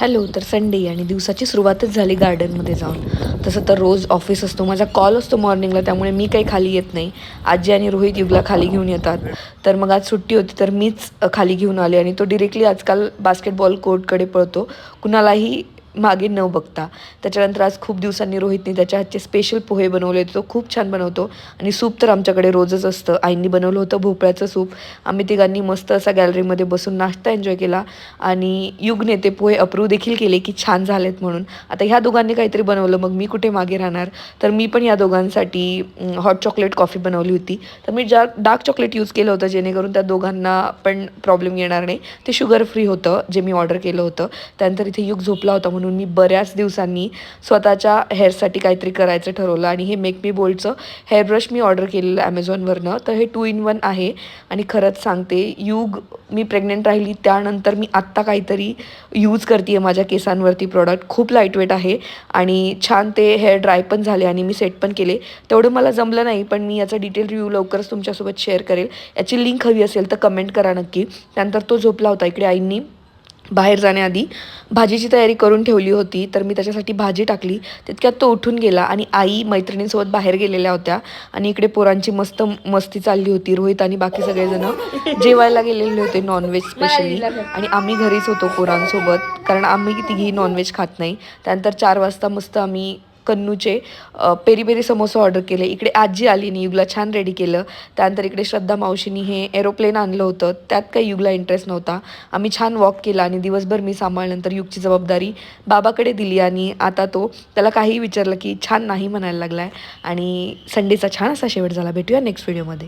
Hello तर Sunday आणि दिवसाची सुरुवातच झाली गार्डनमध्ये जाऊन. तसं तर रोज ऑफिस असतो माझा कॉल असतो मॉर्निंगला त्यामुळे मी काही खाली येत नाही. आजी आणि रोहित युगला खाली घेऊन येतात. तर मग आज सुट्टी होती तर मीच खाली घेऊन आले आणि तो डिरेक्टली आजकाल बास्केटबॉल कोर्टकडे पळतो. कुणालाही मागे न बघता. त्याच्यानंतर आज खूप दिवसांनी रोहितने त्याच्या हातचे स्पेशल पोहे बनवले होते. तो खूप छान बनवतो. आणि सूप तर आमच्याकडे रोजच असतं. आईंनी बनवलं होतं भोपळ्याचं सूप. आम्ही तिघांनी मस्त असा गॅलरीमध्ये बसून नाश्ता एन्जॉय केला. आणि युगने ते पोहे अप्रूव्ह देखील केले की छान झालेत म्हणून. आता ह्या दोघांनी काहीतरी बनवलं. मग मी कुठे मागे राहणार? तर मी पण या दोघांसाठी हॉट चॉकलेट कॉफी बनवली होती. तर मी ज्या डार्क चॉकलेट यूज केलं होतं जेणेकरून त्या दोघांना पण प्रॉब्लेम येणार नाही. ते शुगर फ्री होतं जे मी ऑर्डर केलं होतं. त्यानंतर इथे युग झोपला होता म्हणून म्हणून मी बऱ्याच दिवसांनी स्वतःच्या हेअरसाठी काहीतरी करायचं ठरवलं आणि हे मेक मी बोल्डचं हेअर ब्रश मी ऑर्डर केलेलं ॲमेझॉनवरनं तर हे टू इन वन आहे. आणि खरंच सांगते युग मी प्रेग्नेंट राहिली त्यानंतर मी आत्ता काहीतरी यूज करते आहे माझ्या केसांवरती प्रॉडक्ट खूप लाईटवेट आहे. आणि छान ते हेअर ड्राय पण झाले आणि मी सेट पण केले. तेवढं मला जमलं नाही पण मी याचा डिटेल रिव्ह्यू लवकरच तुमच्यासोबत शेअर करेल. याची लिंक हवी असेल तर कमेंट करा नक्की. त्यानंतर तो झोपला होता इकडे आईंनी. बाहेर जाण्याआधी भाजीची तयारी करून ठेवली होती तर मी त्याच्यासाठी भाजी टाकली. तितक्यात तो उठून गेला आणि आई मैत्रिणींसोबत बाहेर गेलेल्या होत्या आणि इकडे पोरांची मस्त मस्ती चालली होती रोहित आणि बाकी सगळेजण. जेवायला गेलेले होते नॉनव्हेज स्पेशली आणि आम्ही घरीच होतो पोरांसोबत कारण आम्ही तिघी नॉनव्हेज खात नाही. त्यानंतर चार वाजता मस्त आम्ही कन्नूचे पेरी पेरी समोसा ऑर्डर केले. इकडे आजी आली आणि युगला छान रेडी केलं. त्यानंतर इकडे श्रद्धा मावशीनी हे एरोप्लेन आणलं होतं. त्यात काही युगला इंटरेस्ट नव्हता. आम्ही छान वॉक केला आणि दिवसभर मी सांभाळल्यानंतर युगची जबाबदारी बाबाकडे दिली आणि आता तो त्याला काही विचारलं की छान नाही म्हणायला लागला आहे आणि संडेचा छान असा शेवट झाला. भेटूया नेक्स्ट व्हिडिओमध्ये